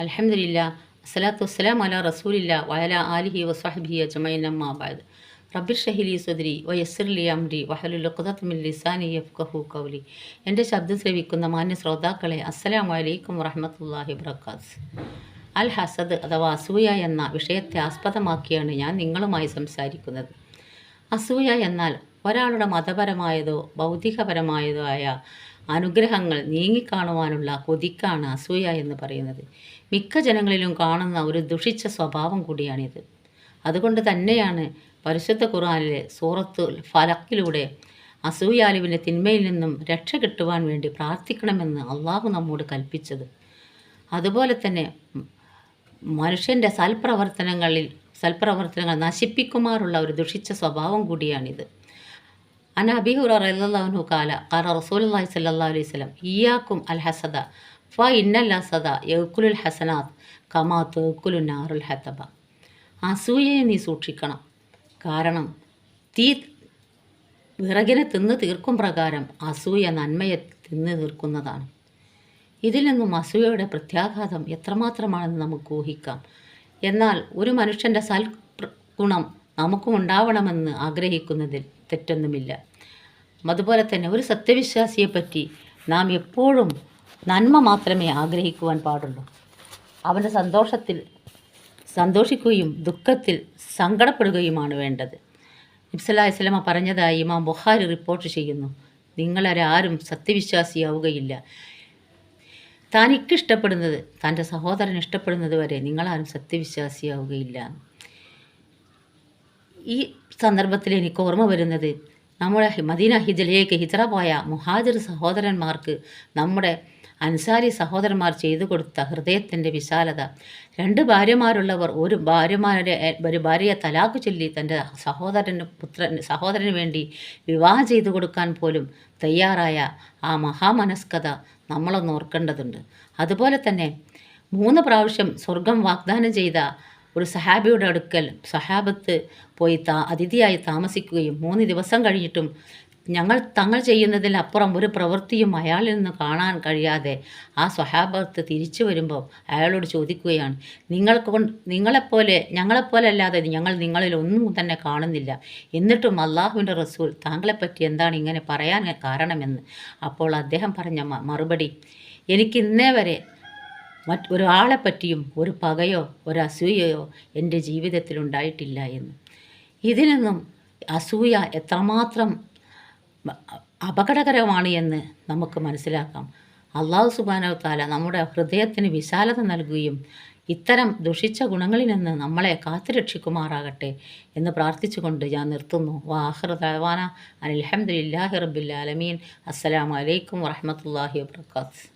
അലഹമില്ല അസ്സലാത്തു വസ്സലാം അല റസൂലില്ല വയല ആലിഹി വസ്വഹബി അജ്മൈൻ അമ്മാബാദ് റബ്ബിർ ഷഹിലി സുദരി വയസ്സിർലി അംരി വഹലുലിസാനി ലിസാനി യഫ്കഹു കൗലി എന്റെ ശബ്ദം ശ്രവിക്കുന്ന മാന്യ ശ്രോതാക്കളെ അസ്സലാം വലൈക്കും വറഹമത്തല്ലാഹി വബർക്കാത്ത് അൽ ഹസദ് അഥവാ അസൂയ എന്ന വിഷയത്തെ ആസ്പദമാക്കിയാണ് ഞാൻ നിങ്ങളുമായി സംസാരിക്കുന്നത്. അസൂയ എന്നാൽ ഒരാളുടെ മതപരമായതോ ഭൗതികപരമായതോ ആയ അനുഗ്രഹങ്ങൾ നീങ്ങിക്കാണുവാനുള്ള കൊതിക്കാണ് അസൂയ എന്ന് പറയുന്നത്. മിക്ക ജനങ്ങളിലും കാണുന്ന ഒരു ദുഷിച്ച സ്വഭാവം കൂടിയാണിത്. അതുകൊണ്ട് തന്നെയാണ് പരിശുദ്ധ ഖുർആനിലെ സൂറത്തു ഫലക്കിലൂടെ അസൂയാലുവിന്റെ തിന്മയിൽ നിന്നും രക്ഷ കിട്ടുവാൻ വേണ്ടി പ്രാർത്ഥിക്കണമെന്ന് അള്ളാഹു നമ്മോട് കൽപ്പിച്ചത്. അതുപോലെ തന്നെ മനുഷ്യന്റെ സൽപ്രവർത്തനങ്ങളിൽ സൽപ്രവർത്തനങ്ങൾ നശിപ്പിക്കുമാറുള്ള ഒരു ദുഷിച്ച സ്വഭാവം കൂടിയാണിത്. അന അബിഹുറ റല്ലാഹു കാല കാല റസൂലി സല്ലാ അലൈഹി സ്വലം ഇയാക്കും അൽ ഹസദ ഫ ഇന്നൽ ഹസദ യക്കുലുൽ ഹസനാത്ത് കമാ തേക്കുലു നാറുൽ ഹത്തബ അസൂയയെ നീ സൂക്ഷിക്കണം. കാരണം തീ വിറകിനെ തിന്ന് തീർക്കും പ്രകാരം അസൂയ നന്മയെ തിന്ന് തീർക്കുന്നതാണ്. ഇതിൽ നിന്നും അസൂയയുടെ പ്രത്യാഘാതം എത്രമാത്രമാണെന്ന് നമുക്ക് ഊഹിക്കാം. എന്നാൽ ഒരു മനുഷ്യന്റെ സൽ ഗുണം നമുക്കും ഉണ്ടാവണമെന്ന് ആഗ്രഹിക്കുന്നതിൽ തെറ്റൊന്നുമില്ല. അതുപോലെ തന്നെ ഒരു സത്യവിശ്വാസിയെപ്പറ്റി നാം എപ്പോഴും നന്മ മാത്രമേ ആഗ്രഹിക്കുവാൻ പാടുള്ളൂ. അവന്റെ സന്തോഷത്തിൽ സന്തോഷിക്കുകയും ദുഃഖത്തിൽ സങ്കടപ്പെടുകയുമാണ് വേണ്ടത്. നിബ്സലാ ഇസ്ലമ പറഞ്ഞതായി ഇമാം ബുഹാരി റിപ്പോർട്ട് ചെയ്യുന്നു. നിങ്ങളാരും സത്യവിശ്വാസിയാവുകയില്ല. താൻ ഇഷ്ടപ്പെടുന്നത് തന്റെ സഹോദരൻ ഇഷ്ടപ്പെടുന്നത് വരെ നിങ്ങളാരും സത്യവിശ്വാസിയാവുകയില്ല. ഈ സന്ദർഭത്തിൽ എനിക്ക് ഓർമ്മ വരുന്നത്. നമ്മുടെ മദീന ഹിജലിലേക്ക് ഹിജറ പോയ മുഹാജിർ സഹോദരന്മാർക്ക് നമ്മുടെ അൻസാരി സഹോദരന്മാർ ചെയ്തു കൊടുത്ത ഹൃദയത്തിന്റെ വിശാലത. രണ്ട് ഭാര്യമാരുള്ളവർ ഒരു ഭാര്യമാരെ ഒരു ഭാര്യയെ തലാക്ക് ചൊല്ലി തന്റെ സഹോദരന് പുത്രൻ സഹോദരന് വേണ്ടി വിവാഹം ചെയ്തു കൊടുക്കാൻ പോലും തയ്യാറായ ആ മഹാമനസ്കത നമ്മളൊന്ന് ഓർക്കേണ്ടതുണ്ട്. അതുപോലെ തന്നെ മൂന്ന് പ്രാവശ്യം സ്വർഗം വാഗ്ദാനം ചെയ്ത ഒരു സഹാബിയുടെ അടുക്കൽ സഹാബത്ത് പോയി താ അതിഥിയായി താമസിക്കുകയും മൂന്ന് ദിവസം കഴിഞ്ഞിട്ടും ഞങ്ങൾ തങ്ങൾ ചെയ്യുന്നതിൽ അപ്പുറം ഒരു പ്രവൃത്തിയും അയാളിൽ നിന്ന് കാണാൻ കഴിയാതെ ആ സ്വഹാബത്ത് തിരിച്ചു വരുമ്പോൾ അയാളോട് ചോദിക്കുകയാണ് നിങ്ങൾക്ക് കൊണ്ട് നിങ്ങളെപ്പോലെ ഞങ്ങളെപ്പോലെ അല്ലാതെ ഞങ്ങൾ നിങ്ങളിൽ ഒന്നും തന്നെ കാണുന്നില്ല. എന്നിട്ടും അള്ളാഹുവിന്റെ റസൂൽ താങ്കളെപ്പറ്റി എന്താണ് ഇങ്ങനെ പറയാൻ കാരണമെന്ന്? അപ്പോൾ അദ്ദേഹം പറഞ്ഞ മറുപടി എനിക്ക് ഇന്നേ വരെ മറ്റ് ഒരാളെ പറ്റിയും ഒരു പകയോ ഒരു അസൂയയോ എന്റെ ജീവിതത്തിൽ ഉണ്ടായിട്ടില്ല എന്ന്. ഇതിനൊന്നും അസൂയ എത്രമാത്രം അപകടകരമാണ് എന്ന് നമുക്ക് മനസ്സിലാക്കാം. അള്ളാഹു സുബാനോ താല നമ്മുടെ ഹൃദയത്തിന് വിശാലത നൽകുകയും ഇത്തരം ദുഷിച്ച ഗുണങ്ങളിൽ നിന്ന് നമ്മളെ കാത്തുരക്ഷിക്കുമാറാകട്ടെ എന്ന് പ്രാർത്ഥിച്ചുകൊണ്ട് ഞാൻ നിർത്തുന്നു. വാഹൃദാന അലഹമ്മദില്ലാഹി റബ്ബിൽ ആലമീൻ. അസ്സലാമലൈക്കും വറഹമത്തല്ലാഹി വാത്തു